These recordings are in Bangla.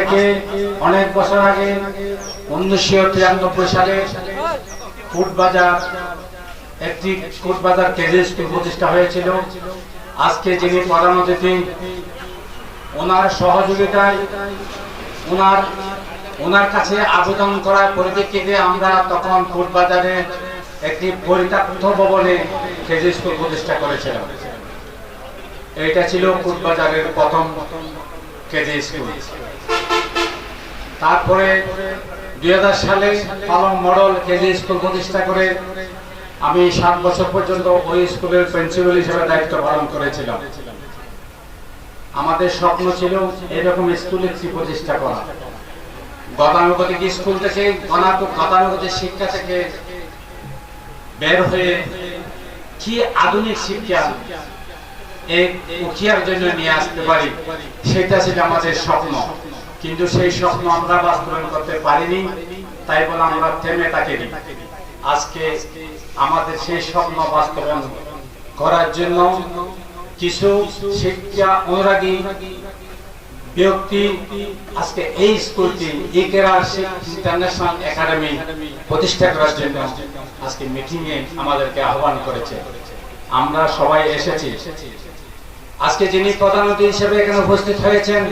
থেকে অনেক বছর আগে উনিশশো তিরানব্বই সালে ফুটবাজার একটি ফুটবাজার কেজি স্কুল প্রতিষ্ঠা হয়েছিল। আজকে যিনি প্রধান অতিথি, ওনার সহযোগিতায়, ওনার ওনার কাছে আবেদন করার পরিপ্রেক্ষিতে আমরা তখন ফুটবাজারে একটি পরিত্যক্ত ভবনে কেজি স্কুল প্রতিষ্ঠা করেছিলাম। এটা ছিল ফুটবাজারের প্রথম কেজি স্কুল তারপরে দুই সালে পালং মডেল কেজি স্কুল প্রতিষ্ঠা করে আমি সাত বছর পর্যন্ত ওই স্কুলের প্রিন্সিপাল হিসেবে দায়িত্ব পালন করেছিলাম। আমাদের স্বপ্ন ছিল এরকম স্কুল একটি প্রতিষ্ঠা করা। গতানুগতিক স্কুল থেকে গতানুগতিক শিক্ষা থেকে বের হয়ে কি আধুনিক শিক্ষা এই জন্য নিয়ে আসতে পারি। সেটা ছিল আমাদের স্বপ্ন। কিন্তু সেই স্বপ্ন আমরা বাস্তবায়ন করতে পারিনি, তাই বলে আমরা থেমে আজকে আমাদের সেই স্বপ্ন বাস্তবায়ন করার জন্য কিছু শিক্ষা অনুরাগী ব্যক্তি আজকে এই স্কুলটি ইন্টারন্যাশনাল একাডেমি প্রতিষ্ঠা করার জন্য আজকে মিটিং এ আমাদেরকে আহ্বান করেছে। আমরা সবাই এসেছি। আজকে যিনি প্রধান অতিথি হিসেবে এখানে উপস্থিত হয়েছেন,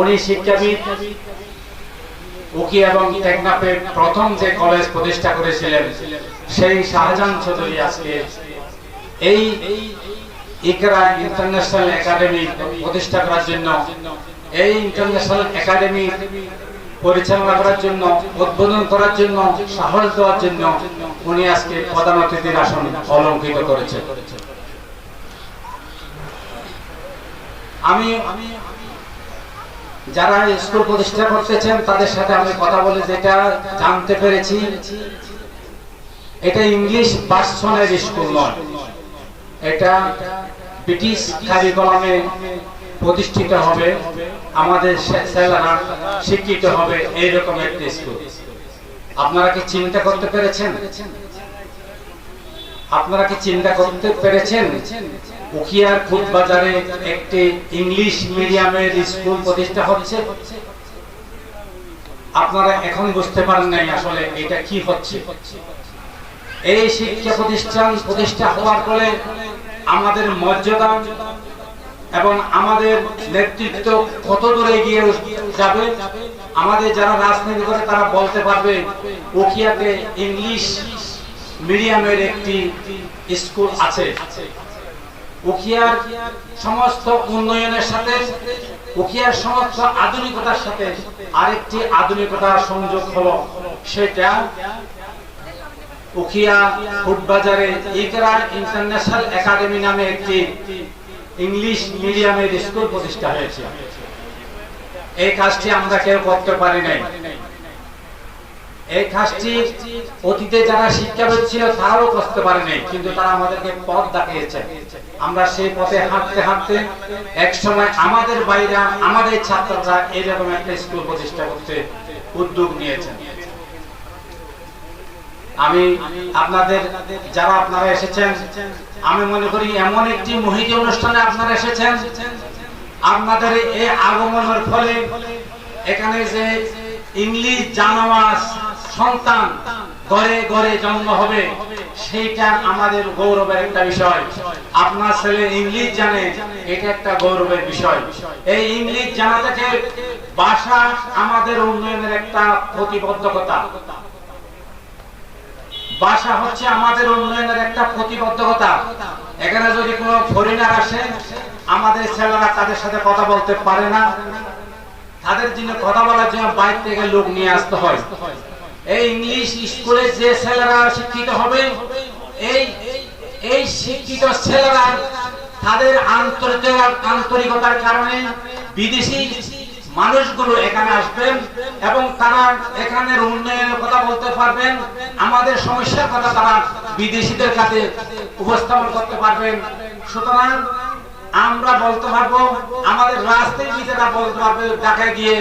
উনি শিক্ষাবিদ, উকি এবং টেকনাপে প্রথম যে কলেজ প্রতিষ্ঠা করেছিলেন, সেই শাহজাহান চৌধুরী আজকে এই ইকরা ইন্টারন্যাশনাল একাডেমি প্রতিষ্ঠা করার জন্য, এই ইন্টারন্যাশনাল একাডেমি পরিচালনা করার জন্য, উদ্বোধন করার জন্য সাহস দেওয়ার জন্য উনি আজকে প্রধান অতিথির আসন অলঙ্কৃত করেছেন। আমি যারা স্কুল প্রতিষ্ঠা করতেছেন, তাদের সাথে আমি কথা বলে যেটা জানতে পেরেছি, এটা ইংলিশ ভার্সনের স্কুল নয়। এটা ব্রিটিশ কারিকুলামে প্রতিষ্ঠিত হবে, আমাদের সে- ছেলেরা শিক্ষিত হবে, এইরকম একটি স্কুল। আপনারা কি চিন্তা করতে পেরেছেন? আপনারা কি চিন্তা করতে পেরেছেন? উখিয়ার ফুট বাজারে একটি ইংলিশ মিডিয়ামের স্কুল প্রতিষ্ঠা হচ্ছে? আপনারা এখন বুঝতে পারেন নাই আসলে এটা কি হচ্ছে। এই শিক্ষা প্রতিষ্ঠান প্রতিষ্ঠা হওয়ার ফলে আমাদের মর্যাদা এবং আমাদের নেতৃত্ব কত দূরে এগিয়ে যাবে? আমাদের যারা রাজনীতি করে তারা বলতে পারবে উখিয়াতে ইংলিশ মিডিয়ামের একটি স্কুল আছে। উখিয়ার সমস্ত উন্নয়নের সাথে উখিয়ার সমস্ত আধুনিকতার সাথে আরেকটি আধুনিকতার সংযোগ হলো সেটা উখিয়া ফুটবাজারে ইকরা ইন্টারন্যাশনাল একাডেমি নামে একটি ইংলিশ মিডিয়ামের স্কুল প্রতিষ্ঠা হয়েছে। এই কাজটি আমরা কেউ করতে পারি নাই। এই কাজটি অতীতে যারা শিক্ষাবিদ ছিল, তারাও করতে পারে নাই কিন্তু তারা আমাদেরকে পথ দেখিয়েছে। আমরা সেই পথে হাঁটতে হাঁটতে এক সময় আমাদের বাইরা আমাদের ছাত্ররা এরকম একটা স্কুল প্রতিষ্ঠা করতে উদ্যোগ নিয়েছেন। আমি আপনাদের, যারা আপনারা এসেছেন, আমি মনে করি এমন একটি মহিত অনুষ্ঠানে আপনারা এসেছেন, আপনাদের এই আগমনের ফলে এখানে যে ইংলিশ জানাওয়াজ সন্তান ঘরে ঘরে জন্ম হবে, সেইটা আমাদের গৌরবের একটা বিষয়। আপনার ছেলে ইংলিশ জানে, এটা একটা গৌরবের বিষয়। এই ইংলিশ জানা থেকে ভাষা আমাদের উন্নয়নের একটা প্রতিবদ্ধকতা। ভাষা হচ্ছে আমাদের উন্নয়নের একটা প্রতিবদ্ধকতা। এখানে যদি কোনো ফরিনার আসে, আমাদের ছেলেরা তাদের সাথে কথা বলতে পারে না। তাদের জন্য কথা বলার জন্য বাইরে থেকে লোক নিয়ে আসতে হয়। এই ইংলিশ স্কুলে যে ছেলেরা শিক্ষিত হবে, এই এই শিক্ষিত ছেলেরা তাদের আন্তরিক, আন্তরিকতার কারণে বিদেশি মানুষগুলো এখানে আসবেন এবং তারা এখানের উন্নয়নের কথা বলতে পারবেন, আমাদের সমস্যার কথা তারা বিদেশিদের কাছে উপস্থাপন করতে পারবেন। সুতরাং আমরা বলতে পারব, আমাদের রাজনীতিবিদেরা বলতে পারবে, ঢাকায় গিয়ে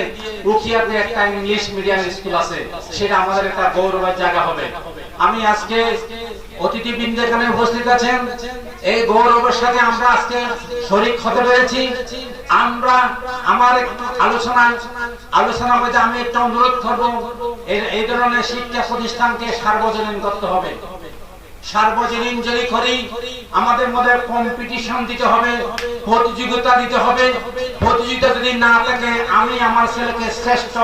উখিয়াতে একটা ইংলিশ মিডিয়াম স্কুল আছে, সেটা আমাদের একটা গৌরবের জায়গা হবে। আমি আজকে অতিথিবৃন্দ এখানে উপস্থিত আছেন। এই গৌরবের সাথে আমরা আজকে শরিক হতে পেরেছি। আমরা আমার একটু আলোচনা আলোচনা মধ্যে আমি একটা অনুরোধ করব, এই ধরনের শিক্ষা প্রতিষ্ঠানকে সার্বজনীন করতে হবে। সার্বজনীন যদি করি, আমাদের মধ্যে কম্পিটিশন দিতে হবে, প্রতিযোগিতা দিতে হবে। প্রতিযোগিতা যদি না থাকে, আমি আমার ছেলেকে শ্রেষ্ঠ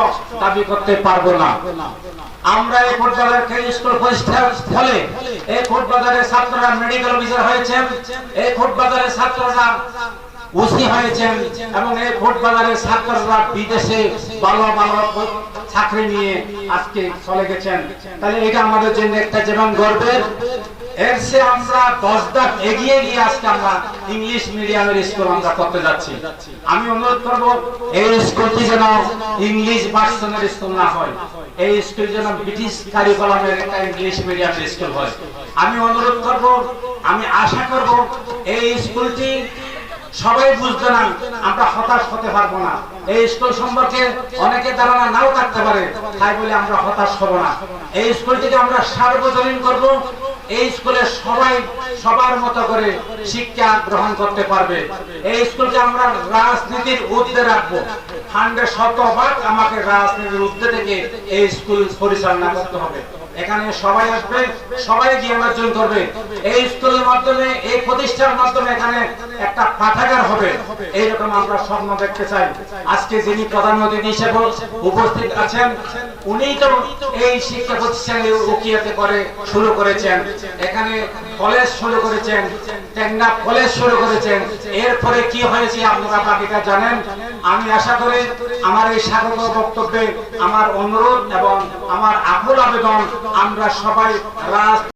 দাবি করতে পারব না। আমরা এই কোটবাজার স্কুল প্রতিষ্ঠার ফলে এই কোটবাজারের ছাত্ররা মেডিকেল অফিসার হয়েছেন। এই কোটবাজারের ছাত্ররা ওসি হয়েছেন এবং এই কোটবাজারের ছাত্ররা বিদেশে ভালো ভালো চাকরি নিয়ে আজকে চলে গেছেন। তাহলে এটা আমাদের জন্য একটা যেমন গর্বের। এর সে আমরা দশ এগিয়ে গিয়ে আজকে আমরা ইংলিশ মিডিয়ামের স্কুল আমরা করতে যাচ্ছি। আমি অনুরোধ করব, এই স্কুলটি যেন ইংলিশ স্কুল না হয়, এই স্কুল যেন ব্রিটিশ কারিকুলামের একটা ইংলিশ মিডিয়ামের স্কুল হয়। আমি অনুরোধ করব, আমি আশা করব, এই স্কুলটি সবাই বুঝবে না, আমরা হতাশ হতে পারব না। এই স্কুল সম্পর্কে অনেকে ধারণা নাও থাকতে পারে। তাই বলে আমরা হতাশ হব না। এই স্কুলটিকে আমরা সার্বজনীন করব। এই স্কুলে সবাই সবার মতো করে শিক্ষা গ্রহণ করতে পারবে। এই স্কুলকে আমরা রাজনীতির ঊর্ধ্বে রাখব। হান্ড্রেড শতভাগ আমাকে রাজনীতির ঊর্ধ্বে থেকে এই স্কুল পরিচালনা করতে হবে। এখানে সবাই আসবে, সবাই জ্ঞান অর্জন করবে। এই স্কুলের মাধ্যমে, এই প্রতিষ্ঠানের মাধ্যমে এখানে একটা পাঠাগার হবে। এইরকম আমরা স্বপ্ন দেখতে চাই। আজকে যিনি প্রধান অতিথি হিসেবে উপস্থিত আছেন উনি তো এই শিক্ষা প্রতিষ্ঠানে উকিয়াতে করে শুরু করেছেন। এখানে কলেজ শুরু করেছেন টেঙ্গা কলেজ শুরু করেছেন। এরপরে কি হয়েছে আপনারা বাকিটা জানেন? আমি আশা করি আমার এই স্বাগত বক্তব্যে আমার অনুরোধ এবং আমার আকুল আবেদন, আমরা সবাই রাজ